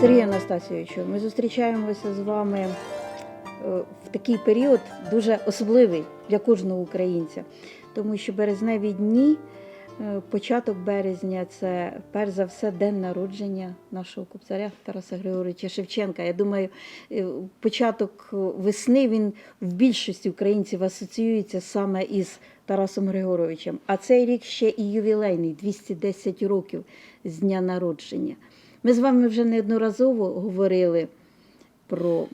Сергію Анастасійовичу, ми зустрічаємося з вами е, в такий період дуже особливий для кожного українця, тому що березневі дні, е, початок березня це перш за все день народження нашого кобзаря Тараса Григоровича Шевченка. Я думаю, е, початок весни він в більшості українців асоціюється саме із Тарасом Григоровичем. А цей рік ще і ювілейний 210 років з дня народження. Ми з вами вже неодноразово говорили про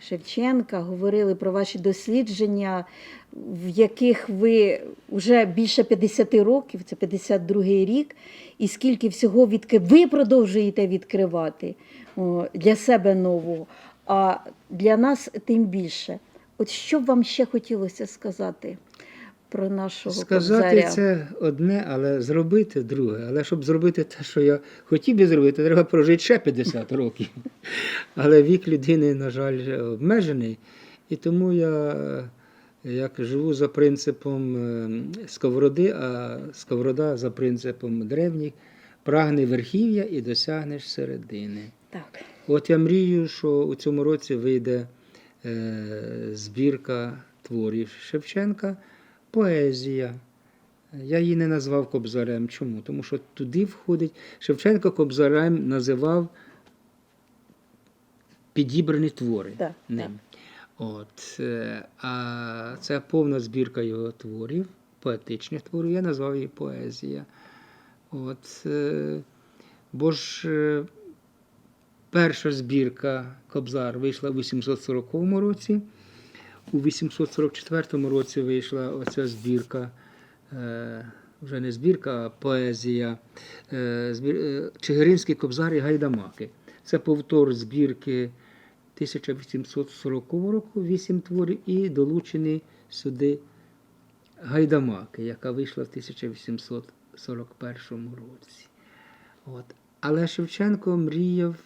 Шевченка, говорили про ваші дослідження, в яких ви вже більше 50 років, це 52-й рік, і скільки всього відкри... ви продовжуєте відкривати для себе нового, а для нас тим більше. От що б вам ще хотілося сказати про нашого Сказати кобзаря? це одне, але зробити друге. Але щоб зробити те, що я хотів би зробити, треба прожити ще 50 років. Але вік людини, на жаль, обмежений. І тому я як живу за принципом е, сковороди, а сковорода за принципом древніх, прагни верхів'я і досягнеш середини. Так. От я мрію, що у цьому році вийде е, збірка творів Шевченка, поезія. Я її не назвав Кобзарем. Чому? Тому що туди входить. Шевченко Кобзарем називав підібрані твори Так, ним. От, е, а це повна збірка його творів, поетичних творів. Я назвав її поезія. От, е, бо ж е, перша збірка Кобзар вийшла у 840 році. У 844 році вийшла оця збірка, е, вже не збірка, а поезія е, е, Чигиринський Кобзар і Гайдамаки. Це повтор збірки 1840 року, вісім творів, і долучені сюди Гайдамаки, яка вийшла в 1841 році. От. Але Шевченко мріяв,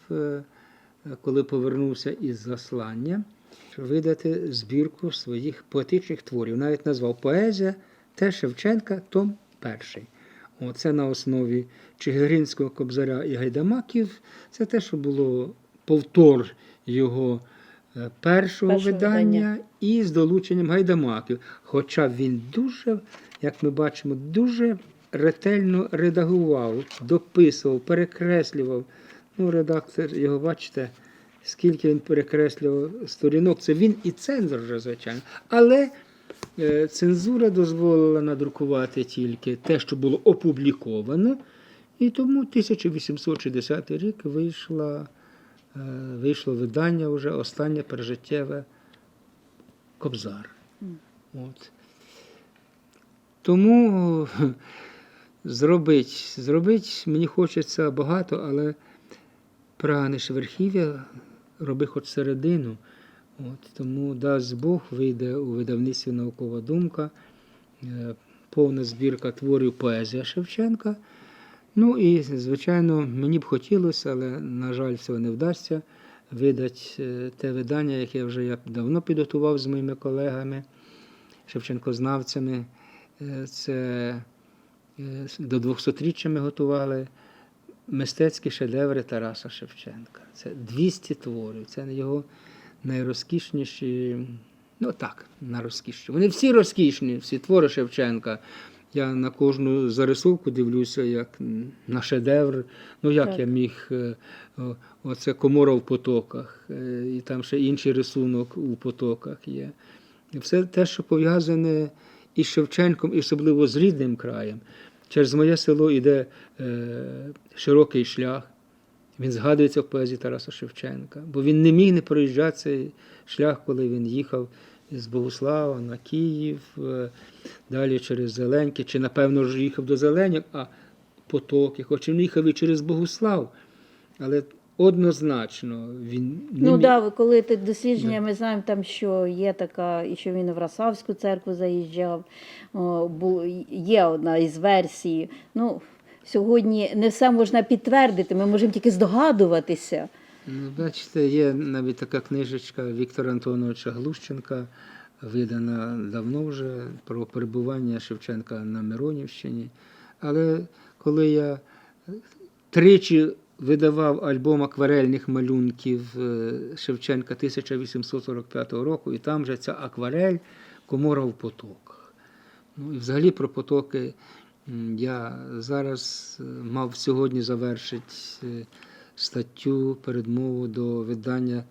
коли повернувся із заслання, видати збірку своїх поетичних творів. Навіть назвав поезія те Шевченка, том перший. Оце на основі Чигиринського кобзаря і гайдамаків. Це те, що було повтор його е, першого, Першого видання, видання. і з долученням гайдамаків. Хоча він дуже, як ми бачимо, дуже ретельно редагував, дописував, перекреслював. Ну, редактор його, бачите, скільки він перекреслював сторінок. Це він і цензор вже, звичайно. Але е, цензура дозволила надрукувати тільки те, що було опубліковано. І тому 1860 рік вийшла, е, вийшло видання вже останнє пережиттєве Кобзар. От. Тому зробить, зробить мені хочеться багато, але прагнеш верхів'я, роби хоч середину. От, тому дасть Бог вийде у видавництві наукова думка, е, повна збірка творів поезія Шевченка. Ну і, звичайно, мені б хотілося, але, на жаль, цього не вдасться видати е, те видання, яке вже я давно підготував з моїми колегами, шевченкознавцями. Е, Це до 200-річчя ми готували мистецькі шедеври Тараса Шевченка. Це 200 творів. Це його найрозкішніші. Ну так, найрозкішніші. Вони всі розкішні, всі твори Шевченка. Я на кожну зарисовку дивлюся, як на шедевр. Ну як Так. я міг. е, Оце комора в потоках, е, і там ще інший рисунок у потоках є. І все те, що пов'язане із Шевченком, і особливо з рідним краєм. Через моє село йде е, широкий шлях. Він згадується в поезії Тараса Шевченка, бо він не міг не проїжджати цей шлях, коли він їхав з Богуслава на Київ, е, далі через Зеленьке, чи, напевно, ж їхав до Зеленів, а потоки, хоч він їхав і через Богуслав, але однозначно він не Ну міг. да, коли ти дослідження, ми знаємо там, що є така, і що він в Расавську церкву заїжджав. О, бу- є одна із версій. Ну, сьогодні не все можна підтвердити, ми можемо тільки здогадуватися. Ну, бачите, є навіть така книжечка Віктора Антоновича Глущенка, видана давно вже про перебування Шевченка на Миронівщині. Але коли я тричі видавав альбом акварельних малюнків е, Шевченка 1845 року, і там же ця акварель Комора в потоках. Ну і взагалі про потоки я зараз е, мав сьогодні завершити е, статтю, передмову до видання,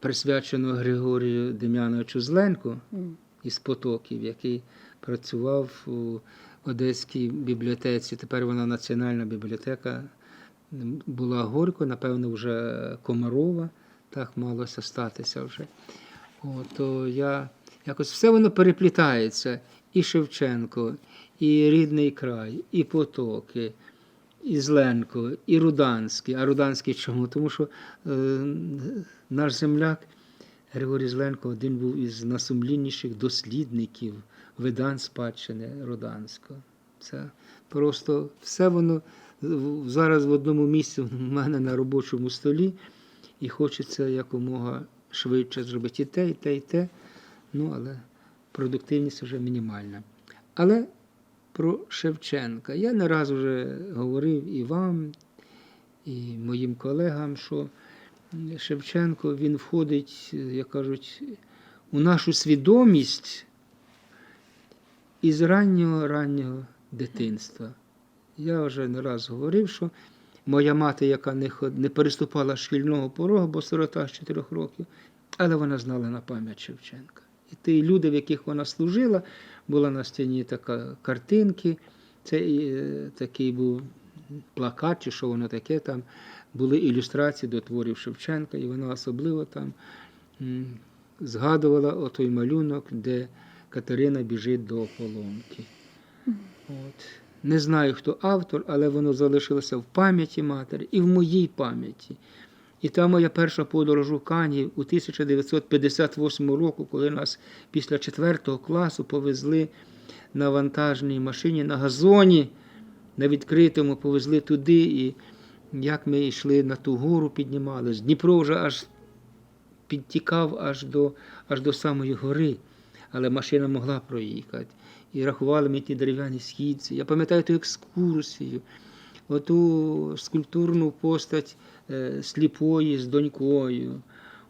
присвяченого Григорію Дем'яновичу Зленку із потоків, який працював у Одеській бібліотеці. Тепер вона Національна бібліотека була Горько, напевно, вже Комарова, так малося статися вже. О, то я якось все воно переплітається. І Шевченко, і рідний край, і потоки, і Зленко, і Руданський. А Руданський чому? Тому що е, наш земляк Григорій Зленко один був із найсумлінніших дослідників видань спадщини Руданського. Це просто все воно зараз в одному місці в мене на робочому столі, і хочеться якомога швидше зробити і те, і те, і те. Ну, але продуктивність вже мінімальна. Але про Шевченка. Я не раз вже говорив і вам, і моїм колегам, що Шевченко він входить, як кажуть, у нашу свідомість із раннього раннього дитинства. Я вже не раз говорив, що моя мати, яка не, не переступала шкільного порогу, бо сирота з 4 років, але вона знала на пам'ять Шевченка. І ті люди, в яких вона служила, була на стіні така картинки, це е, такий був плакат, чи що воно таке, там були ілюстрації до творів Шевченка, і вона особливо там згадувала отой малюнок, де Катерина біжить до ополонки. От. Не знаю, хто автор, але воно залишилося в пам'яті матері і в моїй пам'яті. І та моя перша подорож у Кані у 1958 року, коли нас після 4 класу повезли на вантажній машині на газоні, на відкритому, повезли туди, і як ми йшли на ту гору, піднімались. Дніпро вже аж підтікав аж до, аж до самої гори, але машина могла проїхати. І рахували ми ті дерев'яні східці. Я пам'ятаю ту екскурсію, оту скульптурну постать е, сліпої з донькою.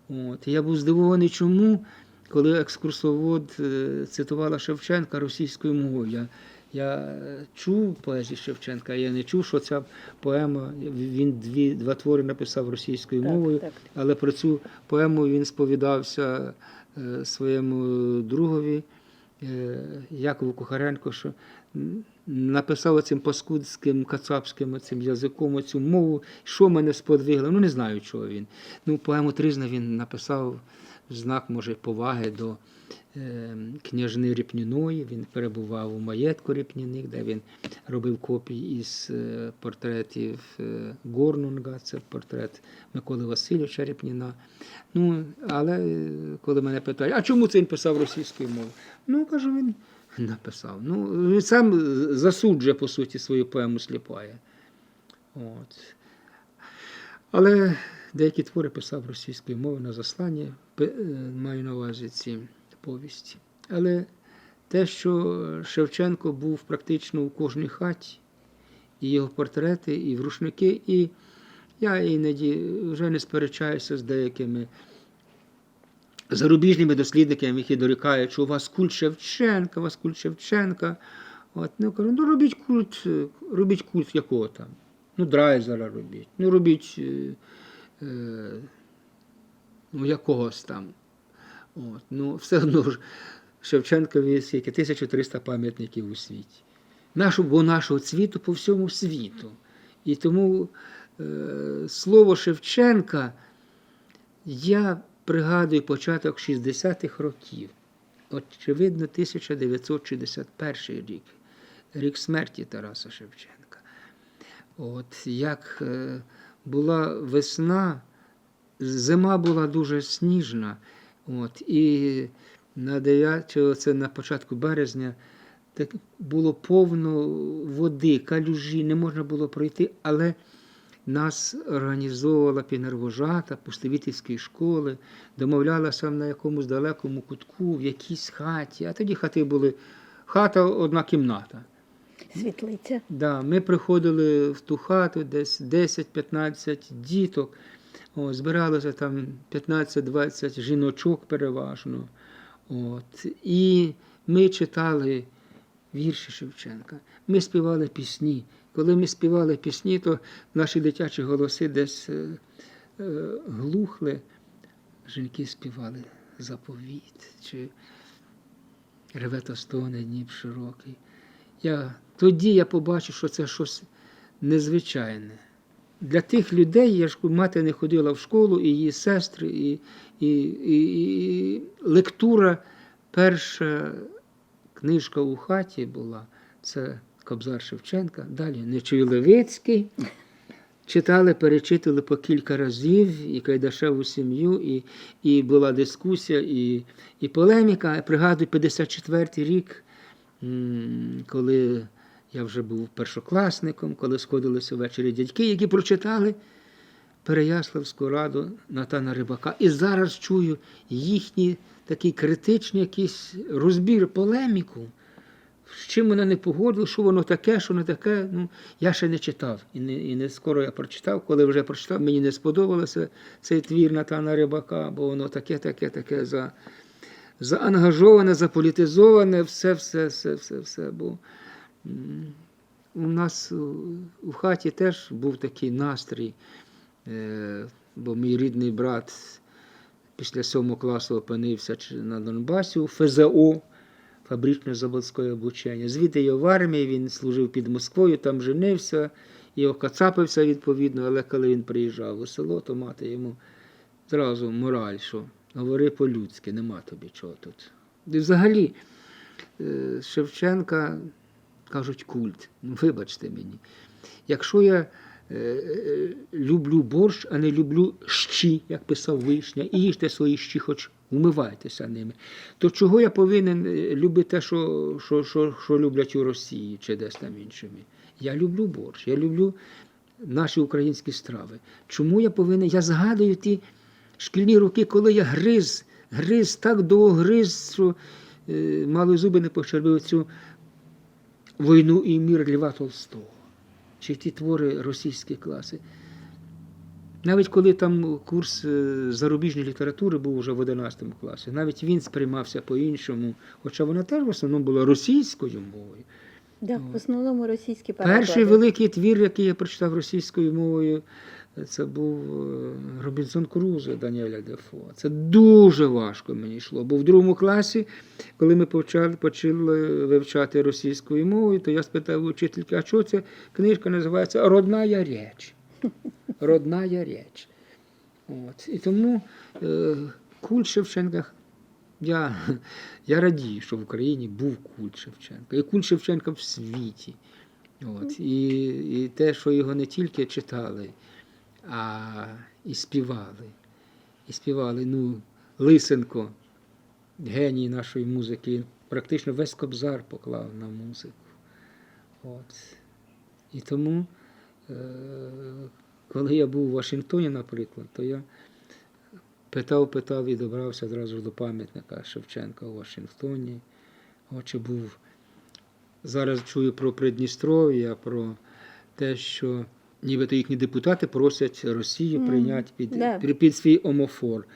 От. Я був здивований, чому, коли екскурсовод е, цитувала Шевченка російською мовою. Я, я чув поезію Шевченка, я не чув, що ця поема, він дві, два твори написав російською мовою. Так, так. Але про цю поему він сповідався своєму другові е, Якову Кухаренко, що написав цим паскудським кацапським цим язиком цю мову, що мене сподвигло. Ну не знаю, чого він. Ну, поему Тризна він написав в знак, може, поваги до е, княжни Ріпніної. Він перебував у маєтку Ріпніних, де він робив копії із е, портретів е, Горнунга, це портрет Миколи Васильовича Ріпніна. Ну, але е, коли мене питають, а чому це він писав російською мовою? Ну, кажу, він написав. Ну, він сам засуджує, по суті, свою поему сліпає. От. Але деякі твори писав російською мовою на засланні, маю на увазі ці повісті. Але те, що Шевченко був практично у кожній хаті, і його портрети, і рушники, і я іноді вже не сперечаюся з деякими зарубіжними дослідниками, які дорікають, що у вас культ Шевченка, у вас культ Шевченка. От, ну, кажу, ну робіть культ, робіть культ якого там. Ну, Драйзера робіть, ну робіть е, е, ну, якогось там. От, ну, все одно ж Шевченкові скільки 1300 пам'ятників у світі. Нашу, бо нашого цвіту по всьому світу. І тому е, слово Шевченка я пригадую початок 60-х років. Очевидно, 1961 рік, рік смерті Тараса Шевченка. От як е, була весна, зима була дуже сніжна. От, і на 9, це на початку березня так було повно води, калюжі, не можна було пройти, але нас організовувала пінервожата пустовітівської школи, домовлялася на якомусь далекому кутку, в якійсь хаті, а тоді хати були хата одна кімната. Світлиця. Да, ми приходили в ту хату, десь 10-15 діток. О, збиралося там 15-20 жіночок переважно. От. І ми читали вірші Шевченка. Ми співали пісні. Коли ми співали пісні, то наші дитячі голоси десь е, е, глухли. Жінки співали заповіт чи реве та Дніп широкий. Я, тоді я побачив, що це щось незвичайне. Для тих людей, я ж мати не ходила в школу, і її сестри, і, і, і, і лектура, перша книжка у хаті була це Кобзар Шевченка, далі Нечуй Левицький. Читали, перечитали по кілька разів, і Кайдашеву сім'ю, і, і була дискусія, і, і полеміка. Я пригадую 54-й рік, коли я вже був першокласником, коли сходилися ввечері дядьки, які прочитали Переяславську раду Натана Рибака. І зараз чую їхній такий критичний якийсь розбір, полеміку. З чим вона не погодила, що воно таке, що не таке. Ну, я ще не читав. І не, і не скоро я прочитав. Коли вже прочитав, мені не сподобалося цей твір Натана Рибака, бо воно таке, таке, таке за, заангажоване, заполітизоване, все, все, все, все, все. Бо у нас у, у хаті теж був такий настрій, е, бо мій рідний брат після сьомого класу опинився на Донбасі у ФЗО фабрично-заводське обучення. Звідти його в армії, він служив під Москвою, там женився і окацапився відповідно, але коли він приїжджав у село, то мати йому зразу мораль, що говори по-людськи, нема тобі чого тут. І взагалі е, Шевченка кажуть культ. Ну, вибачте мені. Якщо я е, е, люблю борщ, а не люблю щі, як писав Вишня, і їжте свої щі, хоч умивайтеся ними, то чого я повинен е, любити те, що, що, що, що люблять у Росії чи десь там іншими? Я люблю борщ, я люблю наші українські страви. Чому я повинен? Я згадую ті шкільні роки, коли я гриз, гриз, так довго гриз, що е, мало зуби не пощербив цю війну і мір Льва Толстого, чи ті твори російські класи. Навіть коли там курс е, зарубіжної літератури був вже в 11 класі, навіть він сприймався по-іншому, хоча вона теж в основному була російською мовою. Да, в основному російські Перший великий твір, який я прочитав російською мовою, це був е, Робінсон Крузо Даніеля Дефо. Це дуже важко мені йшло. Бо в другому класі, коли ми почали, почали вивчати російською мовою, то я спитав у вчительки, а що ця книжка називається Родная річ. Родная річ. От. І тому е, культ Шевченка. Я, я радію, що в Україні був культ Шевченка. І культ Шевченка в світі. От. І, і те, що його не тільки читали, а і співали. І співали. Ну, Лисенко, геній нашої музики, він практично весь кобзар поклав на музику. От. І тому, е, коли я був у Вашингтоні, наприклад, то я питав, питав і добрався одразу до пам'ятника Шевченка у Вашингтоні. От, чи був зараз чую про Придністров'я, про те, що нібито їхні депутати просять Росію прийняти під, да. під, під свій омофор.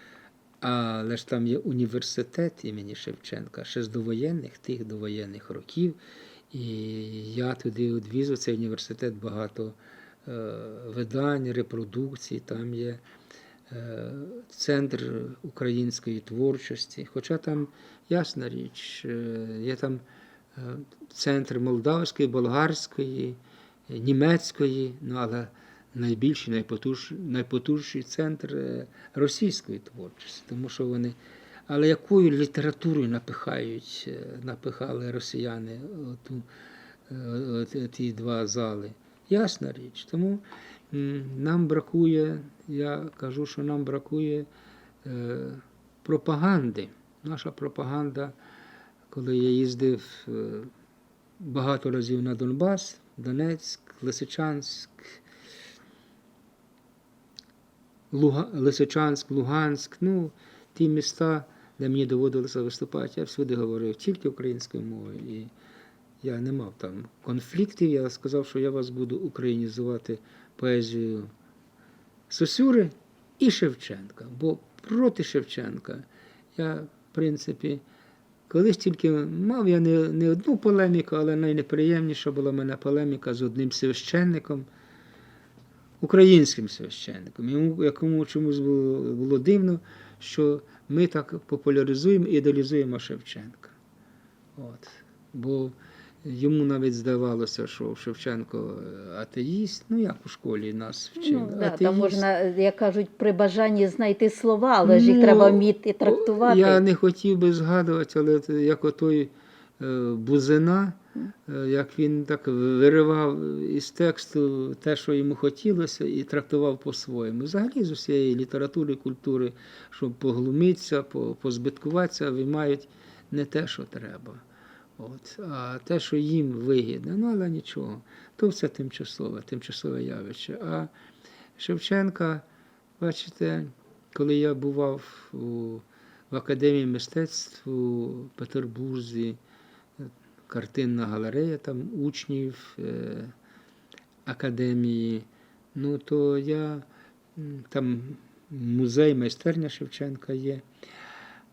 Але ж там є університет імені Шевченка, ще з довоєнних, тих довоєнних років. І я туди відвізу цей університет багато е, видань, репродукцій, там є е, центр української творчості. Хоча там, ясна річ, е, є там е, центр молдавської, болгарської, німецької, ну але найбільший, найпотуж, найпотужніший центр е, російської творчості, тому що вони. Але якою літературою напихають, е, напихали росіяни оту, е, ті два зали? Ясна річ. Тому нам бракує, я кажу, що нам бракує пропаганди. Наша пропаганда, коли я їздив багато разів на Донбас, Донецьк, Лисичанськ, Луга, Лисичанськ, Луганськ, ну, ті міста, де мені доводилося виступати, я всюди говорив тільки українською мовою. І Я не мав там конфліктів. Я сказав, що я вас буду українізувати поезію Сосюри і Шевченка. Бо проти Шевченка я, в принципі, колись тільки мав я не, не одну полеміку, але найнеприємніша була в мене полеміка з одним священником, українським священником, йому, якому чомусь було, було дивно, що ми так популяризуємо і ідеалізуємо Шевченка. От. Бо йому навіть здавалося, що Шевченко атеїст, ну як у школі нас вчили. Ну, да, атеїст. там можна, як кажуть, при бажанні знайти слова, але ж їх Ну, треба вміти трактувати. Я не хотів би згадувати, але як отой е, Бузина, е, як він так виривав із тексту те, що йому хотілося, і трактував по-своєму. Взагалі з усієї літератури, культури, щоб поглумитися, по- позбиткуватися, виймають не те, що треба. От, а те, що їм вигідно, ну але нічого. То все тимчасове, тимчасове явище. А Шевченка, бачите, коли я бував у, в Академії мистецтв у Петербурзі, картинна галерея там учнів е, академії, ну то я там музей майстерня Шевченка є.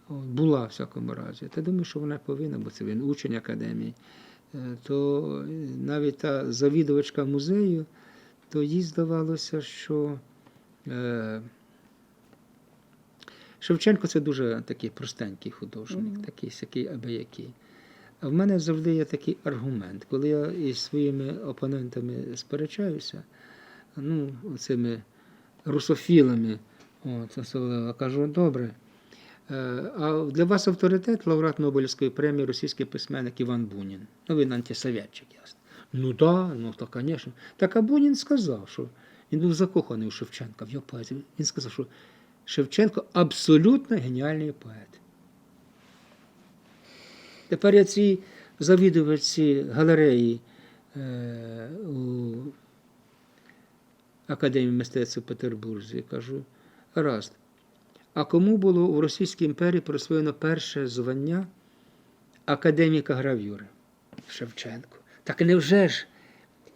Була в всякому разі. Та думаю, що вона повинна, бо це він учень академії. Е, То е, навіть та завідувачка музею, то їй здавалося, що е, Шевченко це дуже такий простенький художник, такий сякий абиякий. А в мене завжди є такий аргумент, коли я із своїми опонентами сперечаюся, ну, цими русофілами, от, особливо, кажу, добре. Е, А для вас авторитет лауреат Нобелівської премії російський письменник Іван Бунін. Ну, він антисовєтчик, ясно. Ну да, ну так, звісно. Так а Бунін сказав, що він був закоханий у Шевченка в його поезію. Він сказав, що Шевченко абсолютно геніальний поет. Тепер я ці завідувачці галереї е, у Академії мистецтв у Петербурзі кажу, гаразд. А кому було у Російській імперії присвоєно перше звання академіка гравюри? Шевченко. Так невже ж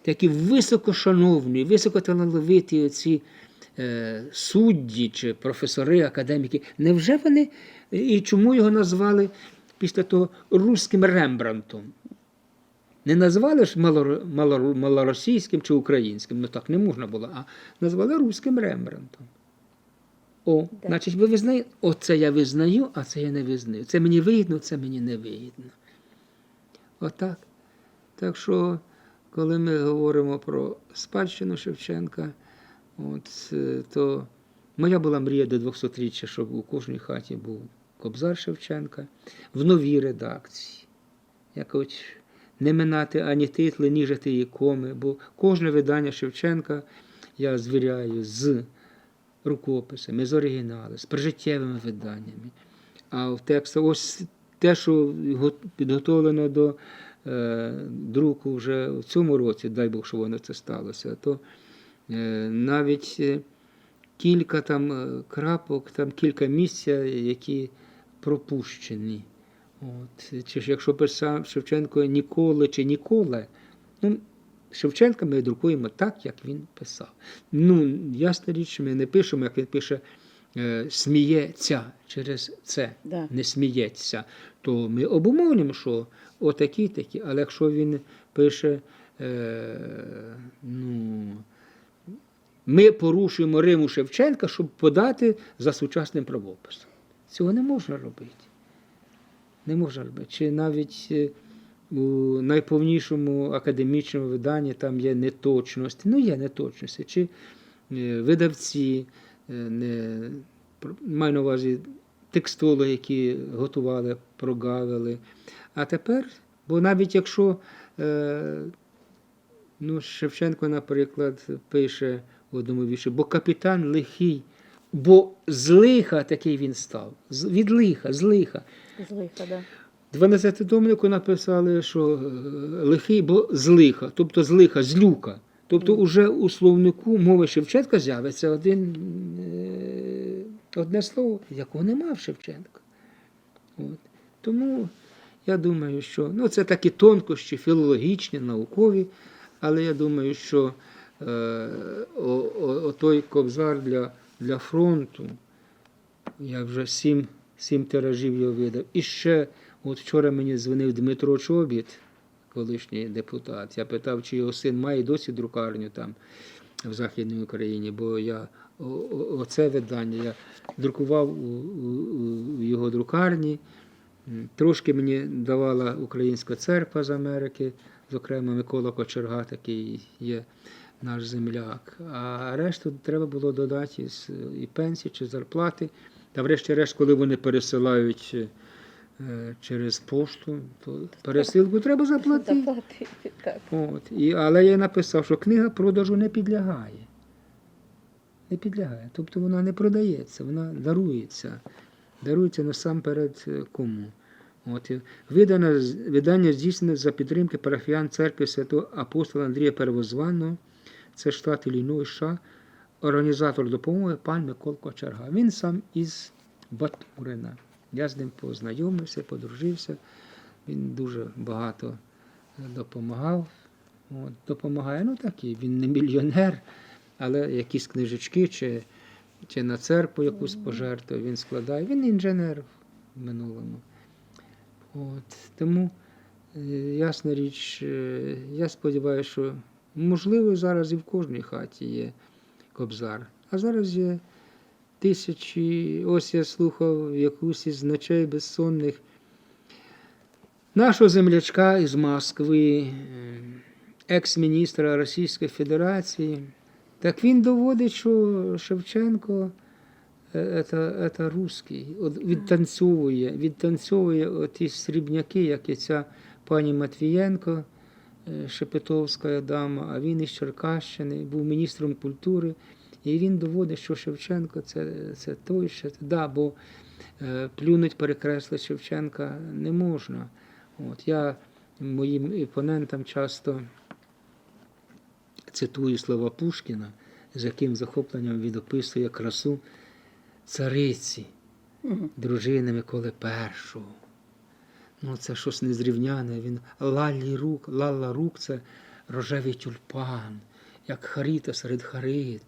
такі високошановні, високоталановиті ці е, судді чи професори, академіки, невже вони і чому його назвали після того руським Рембрандтом? Не назвали ж малоро- малоро- малоросійським чи українським, ну так не можна було, а назвали руським Рембрандтом. О, Так. значить, ви визнаєте, оце я визнаю, а це я не визнаю. Це мені вигідно, це мені не вигідно. Отак. Так що, коли ми говоримо про спадщину Шевченка, от, то моя була мрія до 200-річчя, щоб у кожній хаті був Кобзар Шевченка в новій редакції. Якось не минати ані титли, ні жити коми, бо кожне видання Шевченка я звіряю з рукописами, з оригінали, з прижиттєвими виданнями. А в текстах ось те, що підготовлено до е, друку вже в цьому році, дай Бог, що воно це сталося, то е, навіть е, кілька там е, крапок, там кілька місця, які пропущені. От. Чи ж якщо писав Шевченко ніколи чи ніколи, ну, Шевченка ми друкуємо так, як він писав. Ну, ясна річ, ми не пишемо, як він пише е, сміється через це, Да. не сміється. То ми обумовлюємо, що отакі такі, але якщо він пише, е, ну, ми порушуємо Риму Шевченка, щоб подати за сучасним правописом. Цього не можна робити. Не можна робити. Чи навіть е, у найповнішому академічному виданні там є неточності. Ну, є неточності. Чи е, видавці, е, не, маю на увазі текстологи, які готували, прогавили. А тепер, бо навіть якщо е, ну, Шевченко, наприклад, пише в одному вірші, бо капітан лихий, бо з лиха такий він став. Від лиха, з лиха. З лиха, да. 12 домнику написали, що е, лихий, бо з лиха, тобто з лиха, з люка. Тобто уже у словнику мови Шевченка з'явиться один, е, одне слово, якого нема в Шевченка. От. Тому Я думаю, що ну, це такі тонкощі, філологічні, наукові, але я думаю, що е, о, о, той кобзар для, для фронту, я вже сім, сім тиражів його видав. І ще, от вчора мені дзвонив Дмитро Чобіт, колишній депутат. Я питав, чи його син має досі друкарню там в Західній Україні, бо я оце видання я друкував у, у, у його друкарні. Трошки мені давала Українська церква з Америки, зокрема Микола Кочерга, такий є наш земляк. А решту треба було додати і пенсії чи зарплати. Та врешті-решт, коли вони пересилають через пошту, то пересилку треба заплатити. Заплатити, так. От. І, але я написав, що книга продажу не підлягає. Не підлягає. Тобто вона не продається, вона дарується. Дарується насамперед е, кому. От. з- видання здійснене за підтримки парафіян церкви святого апостола Андрія Первозванного, це штат Ілліной, США, організатор допомоги пан Микол Кочерга. Він сам із Батурина. Я з ним познайомився, подружився. Він дуже багато е, допомагав. От, допомагає, ну такий, він не мільйонер, але якісь книжечки чи, чи на церкву якусь пожертву він складає. Він інженер в минулому. От, тому, е, ясна річ, е, я сподіваюся, що можливо зараз і в кожній хаті є кобзар. А зараз є тисячі, ось я слухав якусь із ночей безсонних нашого землячка із Москви, е, екс-міністра Російської Федерації. Так він доводить, що Шевченко це, це русський, відтанцьовує, відтанцьовує ті срібняки, як і ця пані Матвієнко, е, Шепетовська дама, а він із Черкащини, був міністром культури. І він доводить, що Шевченко це, це той, що да, бо е, плюнуть, перекреслити Шевченка не можна. От, я моїм опонентам часто цитую слова Пушкіна, з яким захопленням він описує красу цариці, дружини Миколи І. Ну, це щось незрівняне. Він лалі рук, лала рук це рожевий тюльпан, як харита серед харит.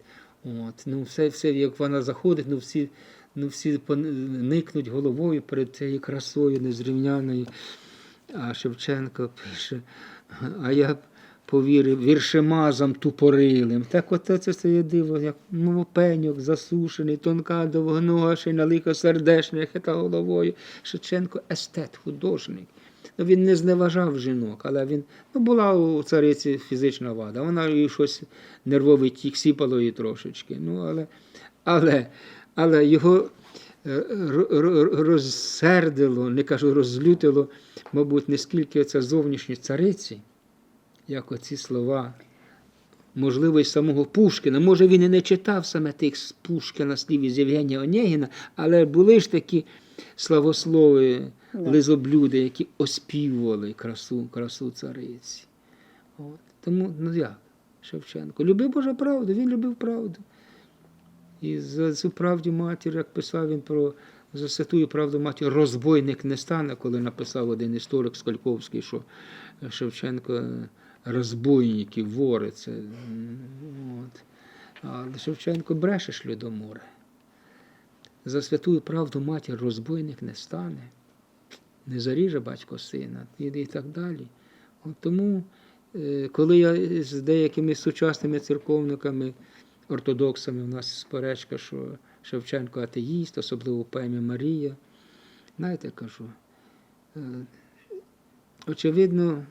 От, ну, все, все, як вона заходить, ну всі, ну, всі никнуть головою перед цією красою незрівняною. А Шевченко пише, а я повірив віршемазам тупорилим. Так от це це диво, як мовопеньок засушений, тонка довгонога, ще налика сердешня, хита головою. Шевченко естет, художник. Він не зневажав жінок, але він ну, була у цариці фізична вада. Вона їй щось нервовий тік сіпало її трошечки. Ну, але, але, але його е, розсердило, не кажу, розлютило, мабуть, не скільки це зовнішні цариці, як оці слова. Можливо, й самого Пушкіна. Може, він і не читав саме тих з Пушкіна слів із Євгенія Онєгіна, але були ж такі славослови, Да. лизоблюди, які оспівували красу, красу цариці. От. Тому, ну як, Шевченко, любив Божа правду, він любив правду. І за цю правду матір, як писав він про за святую правду матір, розбойник не стане, коли написав один історик Скальковський, що Шевченко розбойники, вори. Це, от. Але Шевченко брешеш людоморе. За святую правду матір розбойник не стане, не заріже батько сина і, так далі. От тому, е, коли я з деякими сучасними церковниками, ортодоксами, у нас сперечка, що Шевченко атеїст, особливо пам'ять Марія, знаєте, кажу, е, очевидно,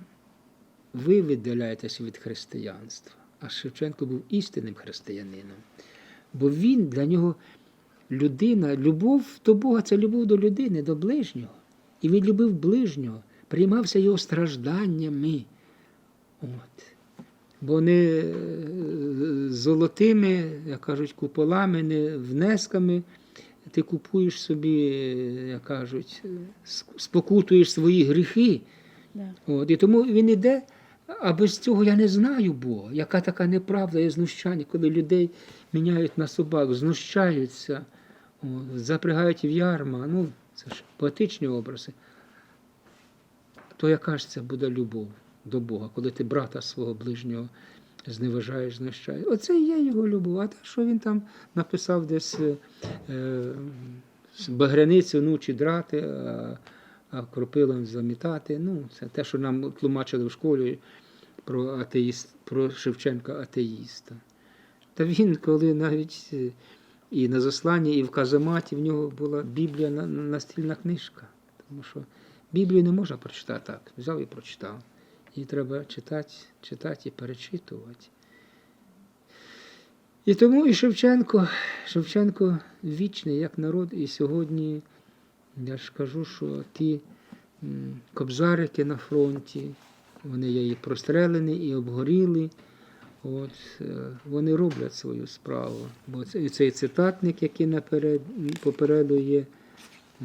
ви віддаляєтеся від християнства, а Шевченко був істинним християнином. Бо він для нього людина, любов до Бога це любов до людини, до ближнього. І він любив ближнього, приймався його стражданнями. От. Бо не е, золотими, як кажуть, куполами, не внесками ти купуєш собі, е, як кажуть, е, спокутуєш свої гріхи. Да. От, і тому він іде, а без цього я не знаю Бога. Яка така неправда і знущання, коли людей міняють на собак, знущаються, запрягають в ярма. Ну, це ж поетичні образи. то яка ж це буде любов до Бога, коли ти брата свого ближнього зневажаєш, знищаєш. Оце і є його любов. А те, що він там написав десь е, е, багряницю ночі драти, а, а кропилом замітати. Ну, це те, що нам тлумачили в школі про атеїст, про Шевченка атеїста. Та він, коли навіть е, і на засланні, і в казаматі в нього була Біблія настільна книжка. Тому що Біблію не можна прочитати так. Взяв і прочитав. Її треба читати, читати і перечитувати. І тому і Шевченко, Шевченко вічний як народ, і сьогодні я ж кажу, що ті кобзарики на фронті, вони є і прострелені, і обгоріли. От, е, вони роблять свою справу. Бо цей, цитатник, який наперед, попереду є,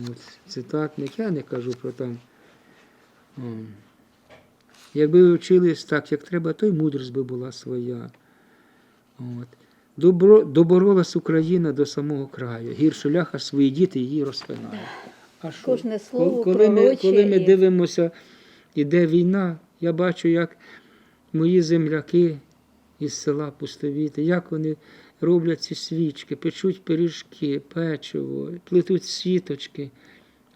от, цитатник, я не кажу про там. Якби ви вчились так, як треба, то й мудрість би була своя. От. Добро, доборолась Україна до самого краю. Гірше ляха свої діти її розпинають. А що? Кожне слово коли, ми, коли ми дивимося, іде війна, я бачу, як мої земляки із села Пустовіти, як вони роблять ці свічки, печуть пиріжки, печиво, плетуть сіточки.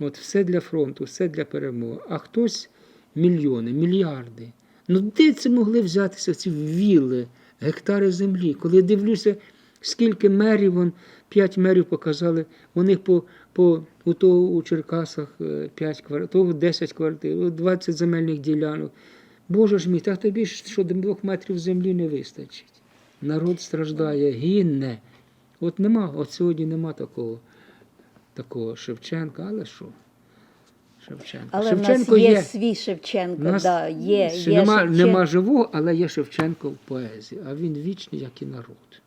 От все для фронту, все для перемоги. А хтось мільйони, мільярди. Ну де це могли взятися ці вілли, гектари землі? Коли я дивлюся, скільки мерів, вон, п'ять мерів показали, у них по, по у того у Черкасах 5 квартир, того 10 квартир, у 20 земельних ділянок. Боже ж мій, так тобі ж що до двох метрів землі не вистачить. Народ страждає, гінне. От нема, от сьогодні нема такого, такого Шевченка, але що? Шевченко. Але Шевченко в нас є, є. свій Шевченко. Нас да, є, є нема, Шевченко. нема живого, але є Шевченко в поезії, а він вічний, як і народ.